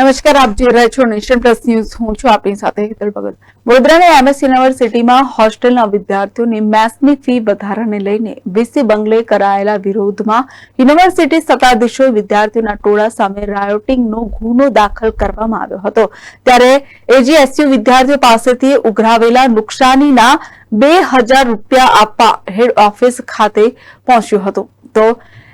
નમસ્કાર, આપ જોઈ રહ્યા છો નેશન પ્લસ ન્યૂઝ. હું છું આપણી સાથે હેતલ ભગત. વડોદરાની એમએસ યુનિવર્સિટીમાં હોસ્ટેલના વિદ્યાર્થીઓની મેથ્સની ફી વધારાને લઈને વીસી બંગલે કરાયેલા વિરોધમાં યુનિવર્સિટી સત્તાધીશોએ વિદ્યાર્થીઓના ટોળા સામે રાયોટિંગનો ગુનો દાખલ કરવામાં આવ્યો હતો. ત્યારે એજીએસયુ વિદ્યાર્થીઓ પાસેથી ઉઘરાવેલા નુકસાનીના બે હજાર રૂપિયા આપવા હેડ ઓફિસ ખાતે પહોંચ્યું હતું. તો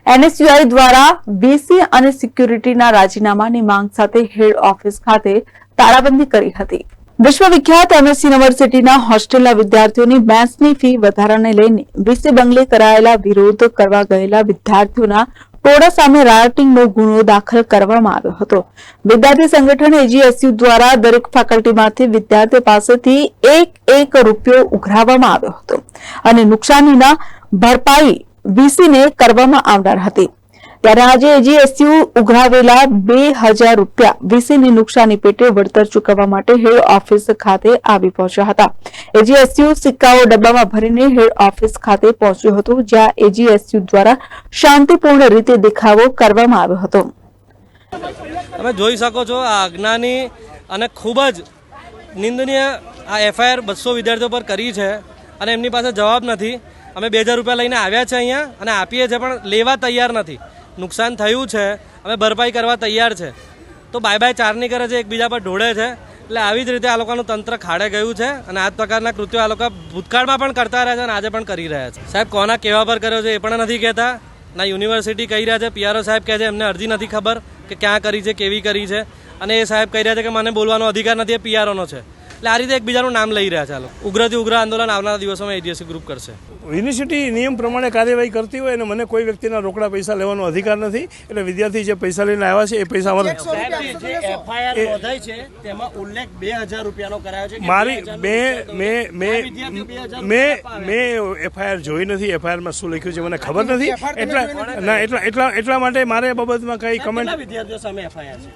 એનએસયુઆઈ દ્વારા વીસી અને સિક્યુરિટીના રાજીનામાની માંગ સાથે હેડ ઓફિસ ખાતે તાળાબંધી કરી હતી. વિશ્વવિખ્યાત એમએસ યુનિવર્સિટીના હોસ્ટેલના વિદ્યાર્થીઓની બેન્સની ફી વધારાને લઈને વીસી બંગલે કરાયેલા વિરોધ કરવા ગયેલા વિદ્યાર્થીઓના ટોળા સામે રાયોટિંગનો ગુનો દાખલ કરવામાં આવ્યો હતો. વિદ્યાર્થી સંગઠન એજીએસયુ દ્વારા દરેક ફેકલ્ટીમાંથી વિદ્યાર્થીઓ પાસેથી એક એક રૂપિયો ઉઘરાવવામાં આવ્યો હતો. અને નુકસાનીના ભરપાઈ વીસીને કરવામાં આવનાર હતી. ત્યારે આજે એજીએસયુ ઉઘરાવેલા બે હજાર રૂપિયા વીસીની નુકસાની પેટે વળતર ચૂકવવા માટે હેડ ઓફિસ ખાતે આવી પહોંચ્યા હતા. એજીએસયુ સિક્કાઓ ડબ્બામાં ભરીને હેડ ઓફિસ ખાતે પહોંચ્યું હતું, જ્યાં એજીએસયુ દ્વારા શાંતિપૂર્ણ રીતે દેખાવો કરવામાં આવ્યો હતો. તમે જોઈ શકો છો આ અજ્ઞાની અને ખૂબ જ નિંદનીય આ એફઆઈઆર બસો વિદ્યાર્થીઓ પર કરી છે અને એમની પાસે જવાબ નથી. અમે બે હજાર રૂપિયા લઈને આવ્યા છે અહીંયા અને આપીએ છીએ પણ લેવા તૈયાર નથી. નુકસાન થયું છે. અમે ભરપાઈ કરવા તૈયાર છે. તો બાય બાય ચારની કરે છે એકબીજા પર ઢોળે છે, એટલે આવી જ રીતે આ લોકોનું તંત્ર ખાડે ગયું છે અને આ પ્રકારના કૃત્યો આ લોકો ભૂતકાળમાં પણ કરતા રહ્યા છે અને આજે પણ કરી રહ્યા છે. સાહેબ, કોના કેવા પર કર્યો છે એ પણ નથી કહેતા. ના યુનિવર્સિટી કહી રહ્યા છે, પીઆરઓ સાહેબ કહે છે, એમને અરજી નથી ખબર કે ક્યાં કરી છે, કેવી કરી છે. અને એ સાહેબ કહી રહ્યા છે કે મને બોલવાનો અધિકાર નથી, એ પીઆરઓનો છે. એટલે આ રીતે એકબીજાનું નામ લઈ રહ્યા છે આ લોકો. ઉગ્રથી ઉગ્ર આંદોલન આવનારા દિવસોમાં એજીએસસી ગ્રુપ કરશે. યુનિવર્સિટી નિયમ પ્રમાણે કાર્યવાહી કરતી હોય અને મને કોઈ વ્યક્તિના રોકડા પૈસા લેવાનો અધિકાર નથી એટલે વિદ્યાર્થી જે પૈસા લઈને આવ્યા છે એ પૈસા અમારે સાહેબ, જે એફઆઈઆર નોંધાઈ છે તેમાં ઉલ્લેખ બે હજાર રૂપિયાનો કરાયો છે મારી 2000 મેં મેં મેં મેં મેં એફઆઈઆર જોઈ નથી એફઆઈઆરમાં શું લખ્યું છે મને ખબર નથી. એટલા ના એટલા એટલા એટલા માટે મારે એ બાબતમાં કંઈ કમેન્ટ વિદ્યાર્થીઓ સામે એફઆઈઆર છે?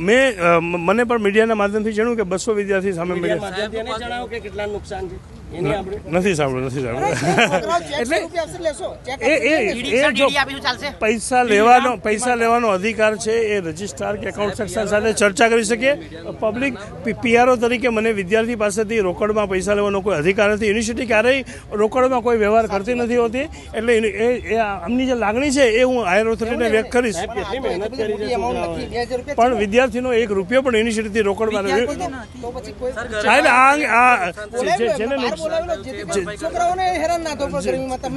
મેં મને પણ મીડિયાના માધ્યમથી જણાવ્યું કે બસો વિદ્યાર્થી સામે મીડિયા જણાવો કે કેટલા નુકસાન છે? નથી સાંભળ્યું નથી સાંભળ્યું. એટલે એ એ એ જો પૈસા લેવાનો પૈસા લેવાનો અધિકાર છે એ રજિસ્ટ્રાર કે એકાઉન્ટ સેક્શન સાથે ચર્ચા કરી શકીએ. પબ્લિક પીઆરઓ તરીકે મને વિદ્યાર્થી પાસેથી રોકડમાં પૈસા લેવાનો કોઈ અધિકાર નથી. યુનિવર્સિટી ક્યારેય રોકડમાં કોઈ વ્યવહાર કરતી નથી હોતી. એટલે એની- એ એ આમની જે લાગણી છે એ હું હાયર ઓથોરિટીને વ્યક્ત કરીશ. પણ વિદ્યાર્થીનો એક રૂપિયો પણ યુનિવર્સિટીથી રોકડમાં આ જેને નુકસાન-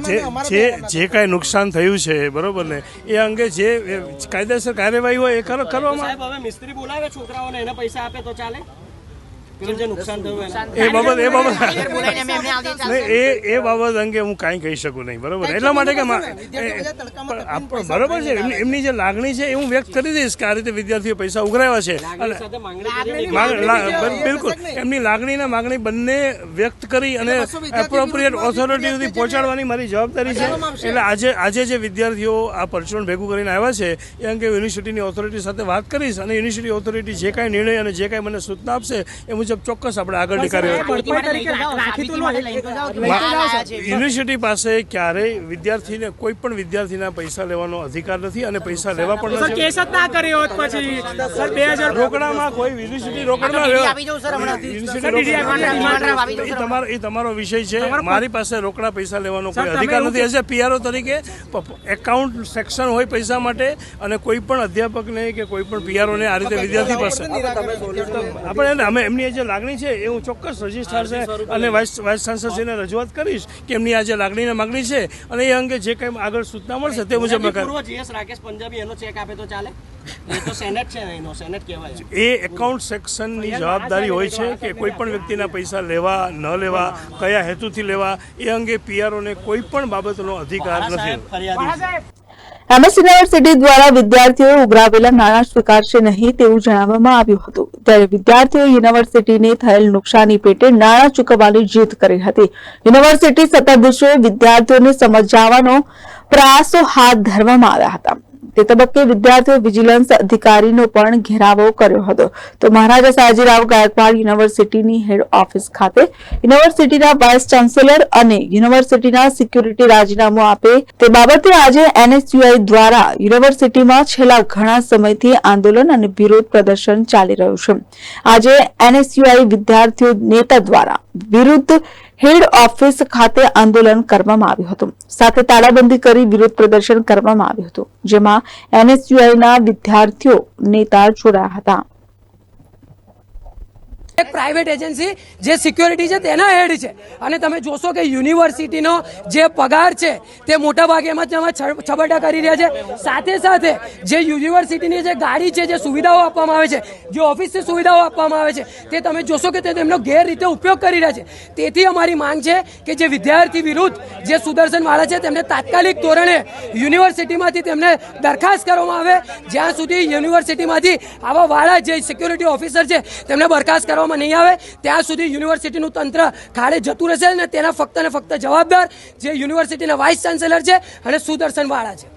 જે- જે જે કાંઈ નુકસાન થયું છે બરોબર ને? એ અંગે જે કાયદેસર કાર્યવાહી હોય એ કર- કરવામાં સાહેબ હવે મિસ્ત્રી બોલાવે છોકરાઓને એને પૈસા આપે તો ચાલે? એ બાબત એ બાબત એ એ બાબત અંગે હું કાંઈ કહી શકું નહીં બરોબર? એટલા માટે કે બરોબર છે એમની જે લાગણી છે એ હું વ્યક્ત કરી દઈશ કે આ રીતે વિદ્યાર્થીઓ પૈસા ઉઘરાવ્યા છે. અને સાથે માંગણી કરી માંગ- લા- બિલકુલ. એમની લાગણી ને માગણી બંને વ્યક્ત કરી અને એપ્રોપ્રિએટ ઓથોરિટી સુધી પહોંચાડવાની મારી જવાબદારી છે. એટલે આજે આજે જે વિદ્યાર્થીઓ આ પરચુરણ ભેગું કરીને આવ્યા છે એ અંગે યુનિવર્સિટીની ઓથોરિટી સાથે વાત કરીશ અને યુનિવર્સિટી ઓથોરિટી જે કાંઈ નિર્ણય અને જે કાંઈ મને સૂચના આપશે એ મુજબ ચોક્કસ આપણે આગળની કાર્યવાહી યુનિવર્સિટી પાસે ક્યારેય વિદ્યાર્થીને કોઈ પણ વિદ્યાર્થીના પૈસા લેવાનો અધિકાર નથી અને પૈસા લેવા પણ નથી. કેસ જ ના કર્યો હોત પછી. સર બે રોકડામાં કોઈ યુનિવર્સિટી રોકડમાં યુનિવર્સિટી એ તમારો એ તમારો વિષય છે. મારી પાસે રોકડા પૈસા લેવાનો કોઈ અધિકાર નથી. એઝ એ પીઆરઓ તરીકે એકાઉન્ટ સેક્શન હોય પૈસા માટે અને કોઈ પણ અધ્યાપકને કે કોઈ પણ પીઆરઓને આ રીતે વિદ્યાર્થી પાસે આપણે અમે એમની જે લાગણી છે એ હું ચોક્કસ રજિસ્ટ્રાર છે અને વાઇસ વાઇસ ચાન્સલરશ્રીને રજૂઆત કરીશ કે એમની આ જે લાગણી ને માગણી છે અને એ અંગે જે કંઈ આગળ સૂચના મળશે તે મુજબ રાકેશ પંજાબી એનો ચેક આપે તો ચાલે? એ એકાઉન્ટ સેક્શનની જવાબદારી હોય છે કે કોઈ પણ વ્યક્તિના પૈસા લેવા ન લેવા કયા હેતુથી લેવા એ અંગે પીઆરઓને કોઈ પણ બાબતનો અધિકાર નથી. એમએસ યુનિવર્સિટી દ્વારા વિદ્યાર્થીઓએ ઉઘરાવેલા નાણાં સ્વીકારશે નહીં તેવું જણાવવામાં આવ્યું હતું. ત્યારે વિદ્યાર્થીઓએ યુનિવર્સિટીને થયેલ નુકસાની પેટે નાણાં ચૂકવવાની જીદ કરી હતી. યુનિવર્સિટી સત્તાધીશોએ વિદ્યાર્થીઓને સમજાવવાનો પ્રયાસો હાથ ધરવામાં આવ્યા હતા. તે તબક્કે વિદ્યાર્થીઓ વિજિલન્સ અધિકારીનો પણ ઘેરાવો કર્યો હતો. તો મહારાજા સયાજીરાવ ગાયકવાડ યુનિવર્સિટીની હેડ ઓફિસ ખાતે યુનિવર્સિટીના વાઇસ ચાન્સેલર અને યુનિવર્સિટીના સિક્યુરિટી રાજીનામું આપે તે બાબતે આજે એનએસયુઆઈ દ્વારા યુનિવર્સિટીમાં છેલ્લા ઘણા સમયથી આંદોલન અને વિરોધ પ્રદર્શન ચાલી રહ્યું છે. આજે એનએસયુઆઈ વિદ્યાર્થીઓ નેતા દ્વારા વિરુદ્ધ હેડ ઓફિસ ખાતે આંદોલન કરવામાં આવ્યું હતું. સાથે તાળાબંધી કરી વિરોધ પ્રદર્શન કરવામાં આવ્યું હતું, જેમાં એનએસયુઆઈના વિદ્યાર્થીઓ નેતા જોડાયા હતા. એક પ્રાઇવેટ એજન્સી જે સિક્યોરિટી છે તેના હેડ છે. અને તમે જોશો કે યુનિવર્સિટીનો જે પગાર છે, તે મોટા ભાગે એમાં તેમાં છ- છબરડા કરી રહ્યા છે. સાથે સાથે જે યુનિવર્સિટીની જે ગાડી છે, જે સુવિધાઓ આપવામાં આવે છે, જે ઓફિસની સુવિધાઓ આપવામાં આવે છે, તે તમે જોશો કે તે તેમનો ગેરરીતે ઉપયોગ કરી રહ્યા છે. તેથી અમારી માંગ છે કે જે વિદ્યાર્થી વિરુદ્ધ જે સુદર્શનવાળા છે, તેમને તાત્કાલિક ધોરણે યુનિવર્સિટીમાંથી તેમને દરખાસ્ત કરવામાં આવે. જ્યાં સુધી યુનિવર્સિટીમાંથી આવા વાળા જે સિક્યોરિટી ઓફિસર છે, તેમને બરખાસ્ત કરવામાં નહીં આવે ત્યાં સુધી યુનિવર્સિટીનું તંત્ર ખાડે જતું રહેશે અને તેના ફક્ત ને ફક્ત જવાબદાર જે યુનિવર્સિટીના વાઇસ ચાન્સેલર છે અને સુદર્શન વાળા છે.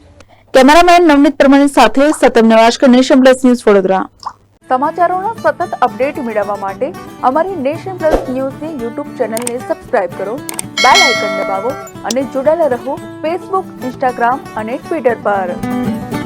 કેમેરામેન નવનીત પરમાણી સાથે સતમ નવાશકર નેશન પ્લસ ન્યૂઝ વડોદરા. સમાચારોનો સતત અપડેટ મેળવવા માટે અમારી નેશન પ્લસ ન્યૂઝની યુટ્યુબ ચેનલને સબસ્ક્રાઇબ કરો બેલ આઇકન દબાવો અને જોડાયેલા રહો ફેસબુક ઇન્સ્ટાગ્રામ અને ટ્વિટર પર.